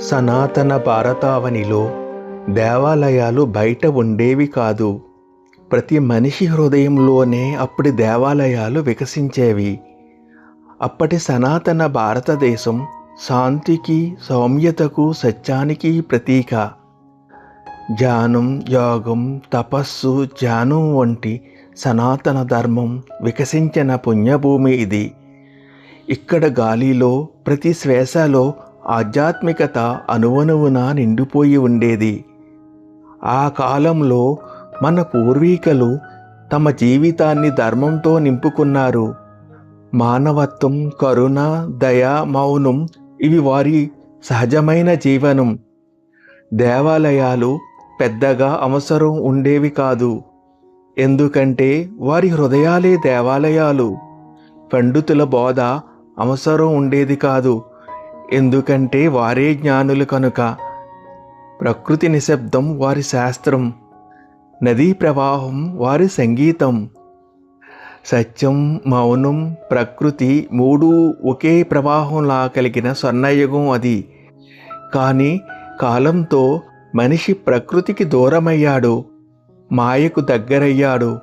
సనాతన భారతావనిలో దేవాలయాలు బయట ఉండేవి కాదు. ప్రతి మనిషి హృదయంలోనే అప్పటి దేవాలయాలు వికసించేవి. అప్పటి సనాతన భారతదేశం శాంతికి సౌమ్యతకు సత్యానికి ప్రతీక. ధ్యానం యోగం తపస్సు ధ్యానం వంటి సనాతన ధర్మం వికసించిన పుణ్యభూమి ఇది. ఇక్కడ గాలిలో ప్రతి శ్వాసలో ఆధ్యాత్మికత అనువనువున నిండిపోయి ఉండేది. ఆ కాలంలో మన పూర్వీకులు తమ జీవితాన్ని ధర్మంతో నింపుకున్నారు. మానవత్వం కరుణ దయ మౌనం ఇవి వారి సహజమైన జీవనం. దేవాలయాలు పెద్దగా అవసరం ఉండేవి కాదు. ఎందుకంటే వారి హృదయాలే దేవాలయాలు. పండితుల బోధ అవసరం ఉండేది కాదు. ఎందుకంటే వారే జ్ఞానులు కనుక. ప్రకృతి నిశ్శబ్దం వారి శాస్త్రం. నదీ ప్రవాహం వారి సంగీతం. సత్యం మౌనం ప్రకృతి మూడు ఒకే ప్రవాహంలా కలిగిన స్వర్ణయుగం అది. కానీ కాలంతో మనిషి ప్రకృతికి దూరమయ్యాడు. మాయకు దగ్గరయ్యాడు.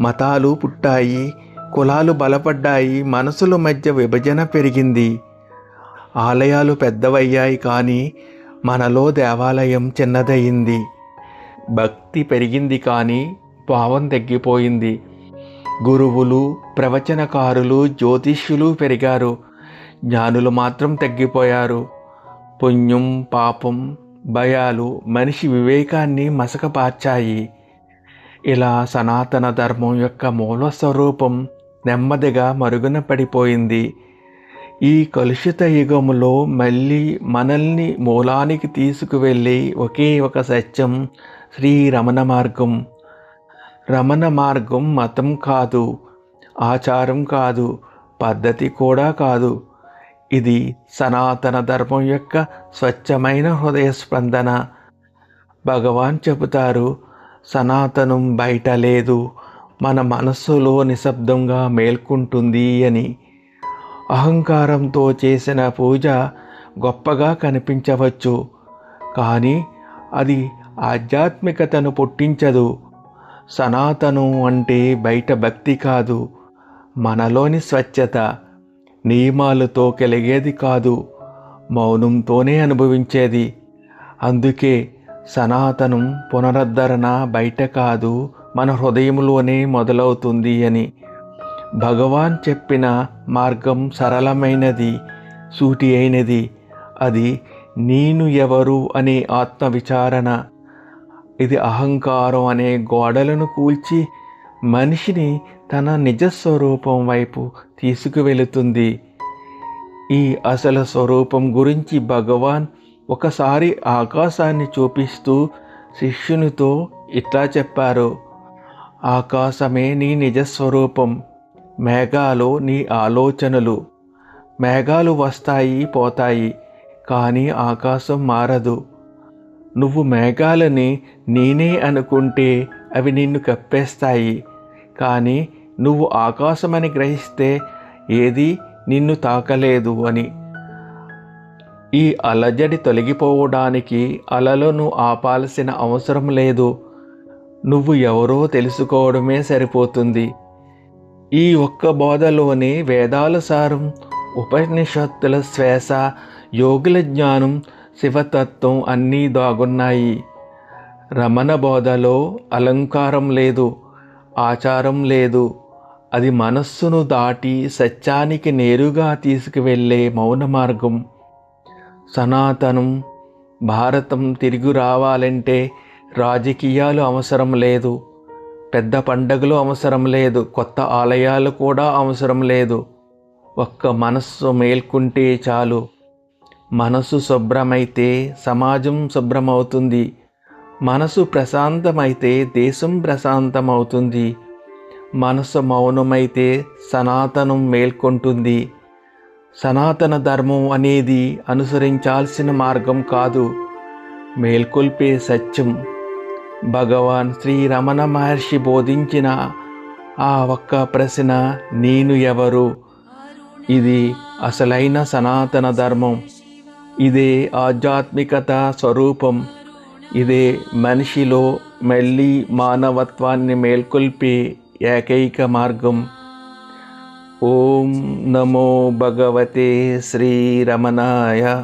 మతాలు పుట్టాయి. కులాలు బలపడ్డాయి. మనసుల మధ్య విభజన పెరిగింది. ఆలయాలు పెద్దవయ్యాయి కానీ మనలో దేవాలయం చిన్నదయ్యింది భక్తి పెరిగింది కానీ భావం తగ్గిపోయింది. గురువులు ప్రవచనకారులు జ్యోతిష్యులు పెరిగారు. జ్ఞానులు మాత్రం తగ్గిపోయారు. పుణ్యం పాపం భయాలు మనిషి వివేకాన్ని మసకపార్చాయి. ఇలా సనాతన ధర్మం యొక్క మూల స్వరూపం నెమ్మదిగా మరుగున పడిపోయింది. ఈ కలుషిత యుగంలో మళ్ళీ మనల్ని మూలానికి తీసుకువెళ్ళి ఒకే ఒక సత్యం శ్రీ రమణ మార్గం. రమణ మార్గం మతం కాదు ఆచారం కాదు పద్ధతి కూడా కాదు. ఇది సనాతన ధర్మం యొక్క స్వచ్ఛమైన హృదయ స్పందన. భగవాన్ చెబుతారు సనాతనం బయట లేదు మన మనస్సులో నిశ్శబ్దంగా మేల్కొంటుంది అని. అహంకారంతో చేసిన పూజ గొప్పగా కనిపించవచ్చు. కానీ అది ఆధ్యాత్మికతను పుట్టించదు. సనాతనం అంటే బయట భక్తి కాదు మనలోని స్వచ్ఛత. నియమాలతో కలిగేది కాదు మౌనంతోనే అనుభవించేది. అందుకే సనాతనం పునరుద్ధరణ బయట కాదు మన హృదయంలోనే మొదలవుతుంది అని. భగవాన్ చెప్పిన మార్గం సరళమైనది సూటి అయినది. అది నేను ఎవరు అనే ఆత్మ విచారణ ఇది అహంకారం అనే గోడలను కూల్చి మనిషిని తన నిజస్వరూపం వైపు తీసుకువెళుతుంది. ఈ అసలు స్వరూపం గురించి భగవాన్ ఒకసారి ఆకాశాన్ని చూపిస్తూ శిష్యునితో ఇట్లా చెప్పారు ఆకాశమే నీ నిజస్వరూపం. మేఘాలు నీ ఆలోచనలు. మేఘాలు వస్తాయి పోతాయి కానీ ఆకాశం మారదు. నువ్వు మేఘాలని నేనే అనుకుంటే అవి నిన్ను కప్పేస్తాయి. కానీ నువ్వు ఆకాశమని గ్రహిస్తే ఏది నిన్ను తాకలేదు అని. ఈ అలజడి తొలగిపోవడానికి అలలను ఆపాల్సిన అవసరం లేదు. నువ్వు ఎవరో తెలుసుకోవడమే సరిపోతుంది. ఈ ఒక్క బోధలోనే వేదాల సారం ఉపనిషత్తుల శ్వాస యోగుల జ్ఞానం శివతత్వం అన్నీ దాగున్నాయి. రమణ బోధలో అలంకారం లేదు ఆచారం లేదు. అది మనస్సును దాటి సత్యానికి నేరుగా తీసుకువెళ్ళే మౌన మార్గం. సనాతనం భారతం తిరిగి రావాలంటే రాజకీయాలు అవసరం లేదు. పెద్ద పండగలు అవసరం లేదు. కొత్త ఆలయాలు కూడా అవసరం లేదు. ఒక్క మనస్సు మేల్కుంటే చాలు. మనసు శుభ్రమైతే సమాజం శుభ్రమవుతుంది. మనసు ప్రశాంతమైతే దేశం ప్రశాంతమవుతుంది. మనసు మౌనమైతే సనాతనం మేల్కొంటుంది. సనాతన ధర్మం అనేది అనుసరించాల్సిన మార్గం కాదు. మేల్కొల్పే సత్యం. భగవాన్ శ్రీ రమణ మహర్షి బోధించిన ఆ ఒక్క ప్రశ్న నేను ఎవరు? ఇది అసలైన సనాతన ధర్మం. ఇదే ఆధ్యాత్మికత స్వరూపం. ఇదే మనిషిలో మళ్ళీ మానవత్వాన్ని మేల్కొల్పే ఏకైక మార్గం. ఓం నమో భగవతే శ్రీరమణాయ.